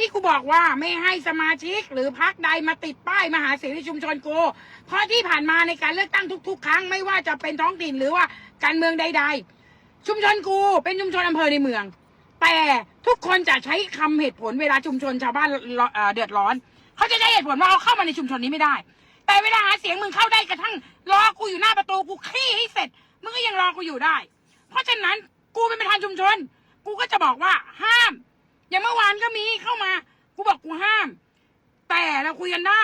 ที่กูบอกว่าไม่ให้สมาชิกหรือพักใดมาติดป้ายมาหาเสียงในชุมชนกูเพราะที่ผ่านมาในการเลือกตั้งทุก ๆ ครั้งไม่ว่าจะเป็นท้องถิ่นหรือว่าการเมืองใด ๆ ชุมชนกูเป็นชุมชนอำเภอในเมือง แต่ทุกคนจะใช้คำเหตุผลเวลาชุมชนชาวบ้านเเดือดร้อน เขาจะใช้เหตุผลว่าเขาเข้ามาในชุมชนนี้ไม่ได้ แต่เวลาหาเสียงมึงเข้าได้กระทั่งรอกูอยู่หน้าประตูกูขี้ให้เสร็จมึงก็ยังรอกูอยู่ได้ เพราะฉะนั้นกูเป็นประธานชุมชน กูก็จะบอกว่าห้าม อย่างเมื่อวานก็มีเข้ามา กูบอกกูห้าม แต่เราคุยกันได้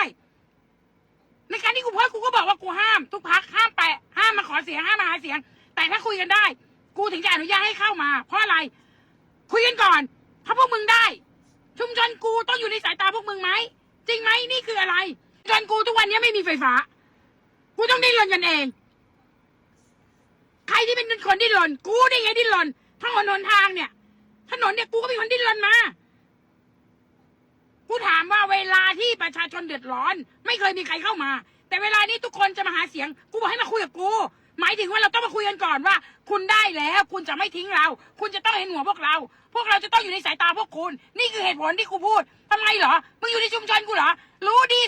ในการที่กูโพสต์กูก็บอกว่ากูห้าม ทุกพักห้ามแปะห้ามมาขอเสียงห้ามมาหาเสียง แต่ถ้าคุยกันได้ กูถึงจะอนุญาตให้เข้ามา เพราะอะไร คุยกันก่อน ถ้าพวกมึงได้ ชุมชนกูต้องอยู่ในสายตาพวกมึงไหมจริงไหมนี่คืออะไรชุมชนกูทุกวันนี้ไม่มีไฟฟ้า กูต้องดิ้นรนกันเอง ใครที่เป็นคนดิ้นรนกูนี่ไงดิ้นรนทั้งหนหนทางเนี่ย ถนนเนี่ยกูก็เป็นคนดิ้นรนมา กูถามว่าเวลาที่ประชาชนเดือดร้อน ไม่เคยมีใครเข้ามา แต่เวลานี้ทุกคนจะมาหาเสียง กูบอกให้มาคุยกับกู หมายถึงว่าเราต้องมาคุยกันก่อนว่า คุณได้แล้ว คุณจะไม่ทิ้งเรา คุณจะต้องเห็นหัวพวกเรา พวกเราจะต้องอยู่ในสายตาพวกคุณ นี่คือเหตุผลที่กูพูดทำไมเหรอมึงอยู่ในชุมชนกูเหรอรู้ดี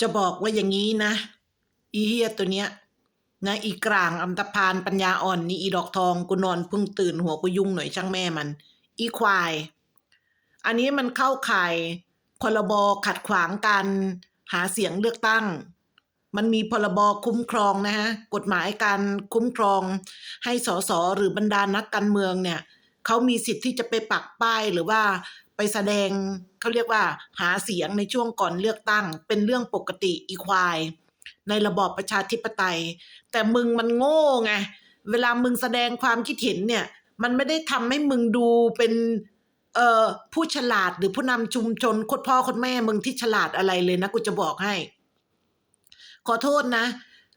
จะบอกว่าอย่างนี้นะอีเฮียตัวเนี้ย นะอีกลางอัมตพานปัญญาอ่อนนี่อีดอกทองกูนอนเพิ่งตื่นหัวกูยุ่งหน่อยช่างแม่มัน อีควาย อันนี้มันเข้าข่ายพรบขัดขวางการหาเสียงเลือกตั้ง มันมีพรบคุ้มครองนะฮะกฎหมายการคุ้มครอง ให้สสหรือบรรดานักการเมืองเนี่ยเขามีสิทธิ์ที่จะไปปักป้ายหรือว่าไปแสดงเขาเรียกว่า หาเสียงในช่วงก่อนเลือกตั้ง เป็นเรื่องปกติอีควาย ในระบอบประชาธิปไตย แต่มึงมันโง่ไงเวลามึงแสดงความคิดเห็นเนี่ย มันไม่ได้ทำให้มึงดูเป็นเอ่อผู้ฉลาดหรือผู้นำชุมชนคตรพ่อคตรแม่มึงที่ฉลาดอะไรเลยนะกูจะบอกให้ ขอโทษนะ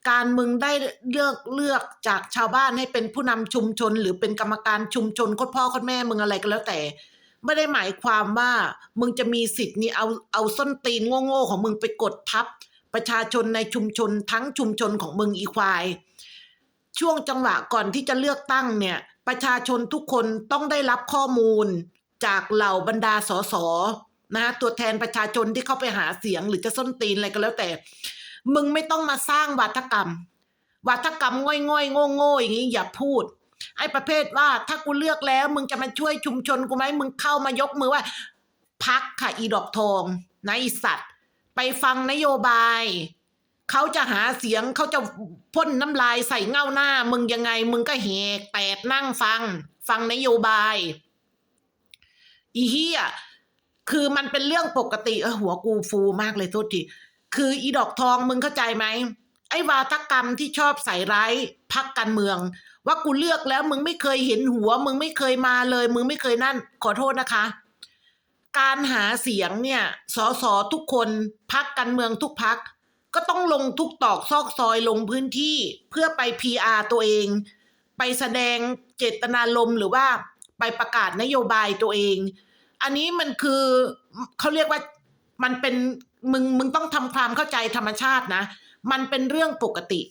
การมึงได้เลือกเลือกจากชาวบ้านให้เป็นผู้นำชุมชน หรือเป็นกรรมการชุมชนคตรพ่อคตรแม่มึงอะไรก็แล้วแต่ ไม่ได้หมายความว่ามึงจะมีสิทธิ์นี่เอาเอาส้นตีนโง่ๆของมึงไปกดทับ ประชาชนในชุมชนทั้งชุมชนของเมึงอีควาย ช่วงจังหวะก่อนที่จะเลือกตั้งเนี่ย ประชาชนทุกคนต้องได้รับข้อมูลจากเหล่าบรรดาสสนะฮะตัวแทนประชาชนที่เข้าไปหาเสียงหรือจะส้นตีนอะไรก็แล้วแต่ มึงไม่ต้องมาสร้างวาทกรรมวาทกรรมง่อยง่อยโง่โง่อย่างนี้อย่าพูด ไอ้ประเภทว่าถ้ากูเลือกแล้ว มึงจะมาช่วยชุมชนกูไหมมึงเข้ามายกมือว่าพักค่ะอีดอกทองนะอีสัตว์ ไปฟังนโยบาย เขาจะหาเสียงเขาจะพ่นน้ำลายใส่เงาหน้า มึงยังไง มึงก็แหกแตดนั่งฟัง ฟังนโยบาย อีเฮียคือมันเป็นเรื่องปกติเออหัวกูฟูมากเลยโทษทีคืออีดอกทองมึงเข้าใจไหมไอ้วาทกรรมที่ชอบใส่ร้ายพักการเมือง ว่ากูเลือกแล้วมึงไม่เคยเห็นหัว มึงไม่เคยมาเลย มึงไม่เคยนั่น ขอโทษนะคะ การหาเสียงเนี่ยสสทุกคนพักการเมืองทุกพัก ก็ต้องลงทุกตอกซอกซอยลงพื้นที่เพื่อไป PR ตัวเอง ไปแสดงเจตนารมณ์หรือว่าไปประกาศนโยบายตัวเอง อันนี้มันคือเขาเรียกว่ามันเป็นมึงมึงต้องทำความเข้าใจธรรมชาตินะ มันเป็นเรื่องปกติ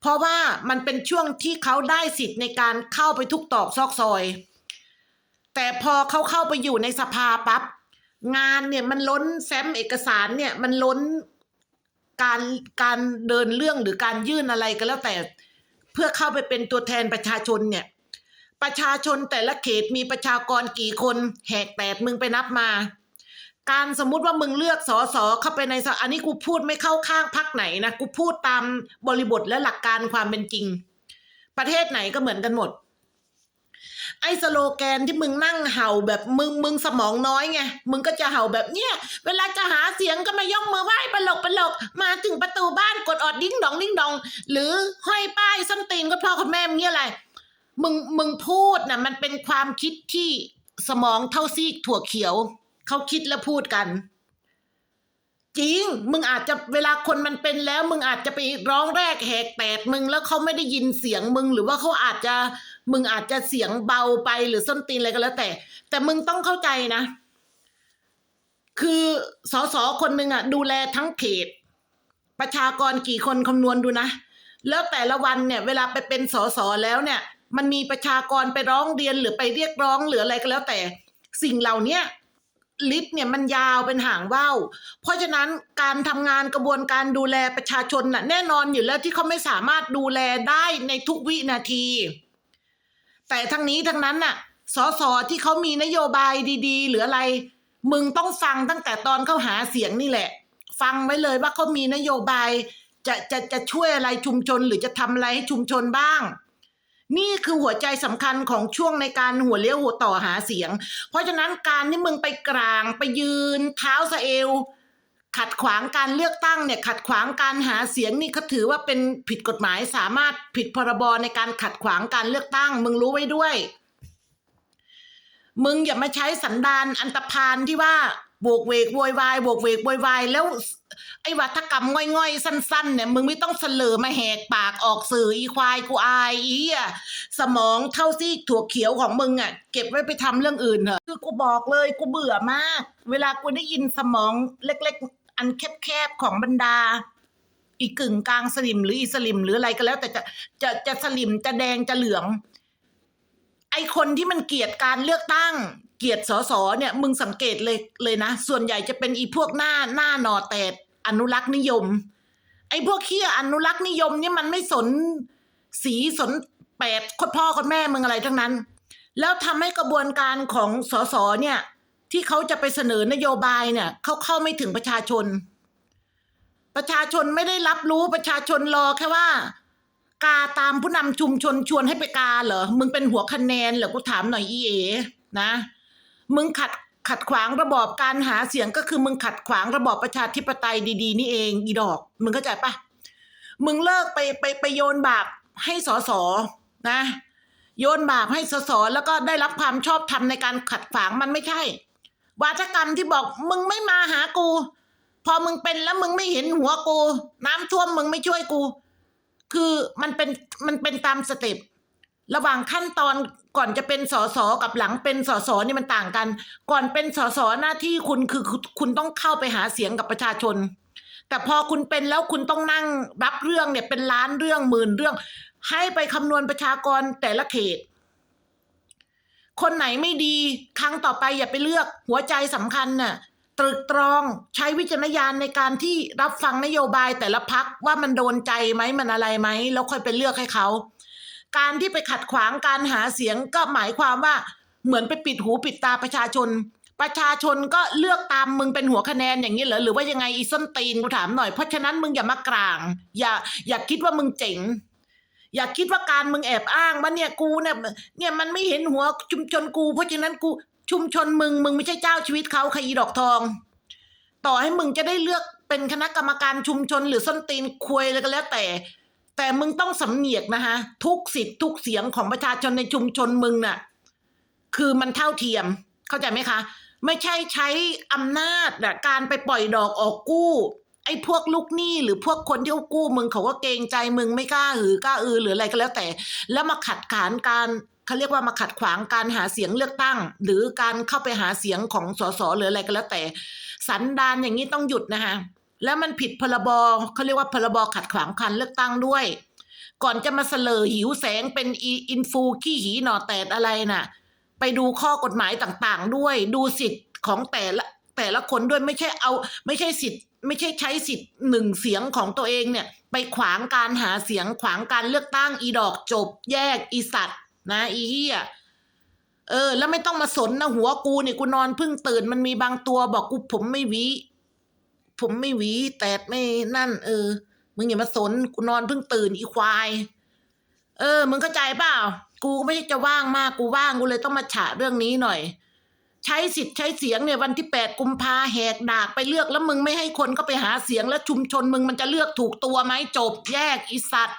เพราะว่ามันเป็นช่วงที่เขาได้สิทธิ์ในการเข้าไปทุกตอกซอกซอย แต่พอเขาเข้าไปอยู่ในสภาปั๊บงานเนี่ยมันล้นแฟ้มเอกสารเนี่ยมันล้นการการเดินเรื่องหรือการยื่นอะไรก็แล้วแต่ เพื่อเข้าไปเป็นตัวแทนประชาชนเนี่ย ประชาชนแต่ละเขตมีประชากรกี่คนแหกแตดมึงไปนับมา การสมมุติว่ามึงเลือกสอสอเข้าไปในสอันนี้กูพูดไม่เข้าข้างพักไหนนะกูพูดตามบริบทและหลักการความเป็นจริง ประเทศไหนก็เหมือนกันหมด ไอ้สโลแกนที่มึงนั่งเห่าแบบมึงมึงสมองน้อยไงมึงก็จะเห่าแบบเนี้ยเวลาจะหาเสียงก็มายกมือไหว้ปลกปลกมาถึงประตูบ้านกดออดดิ้งดองดิ้งดอง หรือห้อยป้ายส้นตีนก็พ่อคุณแม่มึงเงี้ยอะไรมึงมึงพูดนะมันเป็นความคิดที่สมองเท่าซีกถั่วเขียวเขาคิดแล้วพูดกัน จริง มึงอาจจะเวลาคนมันเป็นแล้ว มึงอาจจะไปร้องแรกแหกแตดมึงแล้วเขาไม่ได้ยินเสียงมึง หรือว่าเขาอาจจะ มึงอาจจะเสียงเบาไปหรือส้นตีนอะไรก็แล้วแต่ แต่มึงต้องเข้าใจนะ คือสสคนหนึ่งอะดูแลทั้งเขต ประชากรกี่คนคำนวณดูนะ แล้วแต่ละวันเนี่ย เวลาไปเป็นสสแล้วเนี่ย มันมีประชากรไปร้องเรียนหรือไปเรียกร้องหรืออะไรก็แล้วแต่ สิ่งเหล่านี้ลิสต์เนี่ยมันยาวเป็นหางว่าวเพราะฉะนั้นการทำงานกระบวนการดูแลประชาชนน่ะแน่นอนอยู่แล้วที่เขาไม่สามารถดูแลได้ในทุกวินาที แต่ทั้งนี้ทั้งนั้นน่ะ สสที่เขามีนโยบายดีๆ หรืออะไร มึงต้องฟังตั้งแต่ตอนเขาหาเสียงนี่แหละ ฟังไว้เลยว่าเขามีนโยบาย จะจะจะช่วยอะไรชุมชนหรือจะทำอะไรให้ชุมชนบ้าง นี่คือหัวใจสำคัญของช่วงในการหัวเลี้ยวหัวต่อหาเสียง เพราะฉะนั้นการที่มึงไปกลางไปยืนเท้าสะเอว ขัดขวางการเลือกตั้งเนี่ยขัดขวางการหาเสียงนี่เขาถือว่าเป็นผิดกฎหมายสามารถผิดพรบในการขัดขวางการเลือกตั้ง มึงรู้ไว้ด้วย มึงอย่ามาใช้สันดานอันตรพานที่ว่าโบกเวกโวยวายโบกเวกโวยวายแล้ว ไอ้วัฒกรรมง่อยๆ สั้นๆเนี่ยมึงไม่ต้องเสลอมาแหกปากออกสื่ออีควายกูอายอีอะสมองเท่าซี่ถั่วเขียวของมึงอะ เก็บไว้ไปทำเรื่องอื่นเถอะคือกูบอกเลยกูเบื่อมาก เวลากูได้ยินสมองเล็กๆ อันแคบๆของบรรดา อีกึ่งกลางสลิมหรืออีสลิมหรืออะไรก็แล้ว แต่จะจะจะสลิมจะแดงจะเหลือง ไอคนที่มันเกลียดการเลือกตั้ง เกลียดสสเนี่ย มึงสังเกตเลยเลยนะ ส่วนใหญ่จะเป็นอีพวกหน้าหน้าหนอแตดอนุรักษ์นิยม ไอพวกเคี้ยอนุรักษ์นิยมเนี่ยมันไม่สนสีสนแปดคนพ่อคนแม่มึงอะไรทั้งนั้น แล้วทำให้กระบวนการของสสเนี่ย ที่เขาจะไปเสนอนโยบายเนี่ยเขาเข้าไม่ถึงประชาชน ประชาชนไม่ได้รับรู้ประชาชนรอแค่ว่า กาตามผู้นำชุมชนชวนให้ไปกาเหรอมึงเป็นหัวคะแนนเหรอกูถามหน่อยอีเอนะ มึงขัดขัดขวางระบอบการหาเสียงก็คือมึงขัดขวางระบอบประชาธิปไตยดี ๆ นี่เอง อีดอก มึงเข้าใจปะมึงเลิกไปไปไปโยนบาปให้สอสอนะ โยนบาปให้สอสอแล้วก็ได้รับความชอบธรรมในการขัดขวางมันไม่ใช่ วาทกรรมที่บอกมึงไม่มาหากู พอมึงเป็นแล้วมึงไม่เห็นหัวกู น้ำท่วมมึงไม่ช่วยกู คือมันเป็นมันเป็นตามสเต็ประหว่างขั้นตอนก่อนจะเป็นสสกับหลังเป็นสสนี่มันต่างกัน ก่อนเป็นสสหน้าที่คุณคือคุณต้องเข้าไปหาเสียงกับประชาชน แต่พอคุณเป็นแล้วคุณต้องนั่งรับเรื่องเนี่ยเป็นล้านเรื่องหมื่นเรื่อง ให้ไปคำนวณประชากรแต่ละเขต คนไหนไม่ดีครั้งต่อไปอย่าไปเลือกหัวใจสำคัญน่ะตรึกตรองใช้วิจารณญาณในการที่รับฟังนโยบายแต่ละพักว่ามันโดนใจไหมมันอะไรไหมแล้วค่อยไปเลือกให้เขา การที่ไปขัดขวางการหาเสียงก็หมายความว่าเหมือนไปปิดหูปิดตาประชาชน ประชาชนก็เลือกตามมึงเป็นหัวคะแนนอย่างนี้เหรอหรือว่ายังไงอีส้นตีนกูถามหน่อยเพราะฉะนั้นมึงอย่ามากลาง อย่าอย่าคิดว่ามึงเจ๋ง อย่าคิดว่าการมึงแอบอ้างว่าเนี่ยกูเนี่ยเนี่ยมันไม่เห็นหัวชุมชนกู เพราะฉะนั้นกูชุมชนมึง มึงไม่ใช่เจ้าชีวิตเขาใครอีดอกทอง ต่อให้มึงจะได้เลือกเป็นคณะกรรมการชุมชนหรือส้นตีนควยอะไรก็แล้วแต่ แต่มึงต้องสำเนียกนะฮะทุกสิทธิ์ทุกเสียงของประชาชนในชุมชนมึงน่ะ คือมันเท่าเทียม เข้าใจไหมคะ ไม่ใช่ใช้อำนาจการไปปล่อยดอกออกกู้ ไอ้พวกลูกหนี้หรือพวกคนที่เขากู้มึงเขาก็เกรงใจมึงไม่กล้าหือกล้าอือหรืออะไรก็แล้วแต่ แล้วมาขัดขานการเขาเรียกว่ามาขัดขวางการหาเสียงเลือกตั้ง หรือการเข้าไปหาเสียงของสสหรืออะไรก็แล้วแต่ สันดานอย่างนี้ต้องหยุดนะคะแล้วมันผิดพรบเขาเรียกว่าพรบขัดขวางการเลือกตั้งด้วย ก่อนจะมาเสลอหิวแสงเป็นอีอินฟูขี้หีหนอแตดอะไรน่ะ ไปดูข้อกฎหมายต่างๆด้วย ดูสิทธิ์ของแต่ละ แต่ละคนด้วยไม่ใช่เอา ไม่ใช่สิทธิ์ไม่ใช่ใช้สิทธิ์หนึ่งเสียงของตัวเองเนี่ย ไปขวางการหาเสียงขวางการเลือกตั้งอีดอกจบ แยกอีสัตว์ นะ อีเหี้ยเออ แล้วไม่ต้องมาสนนะหัวกูเนี่ยกูนอนเพิ่งตื่นมันมีบางตัวบอกกูผมไม่หวีผมไม่หวีแต่ไม่นั่น เออ มึงอย่ามาสนกูนอนเพิ่งตื่นอีควาย เออ มึงเข้าใจเปล่า กูก็ไม่ใช่จะว่างมากกูว่างกูเลยต้องมาฉะเรื่องนี้หน่อย ใช้สิทธิ์ใช้เสียงเนี่ยวันที่แปดกุมภาแหกดากไปเลือกแล้วมึงไม่ให้คนก็ไปหาเสียงแล้วชุมชนมึงมันจะเลือกถูกตัวไหมจบแยกอีสัตว์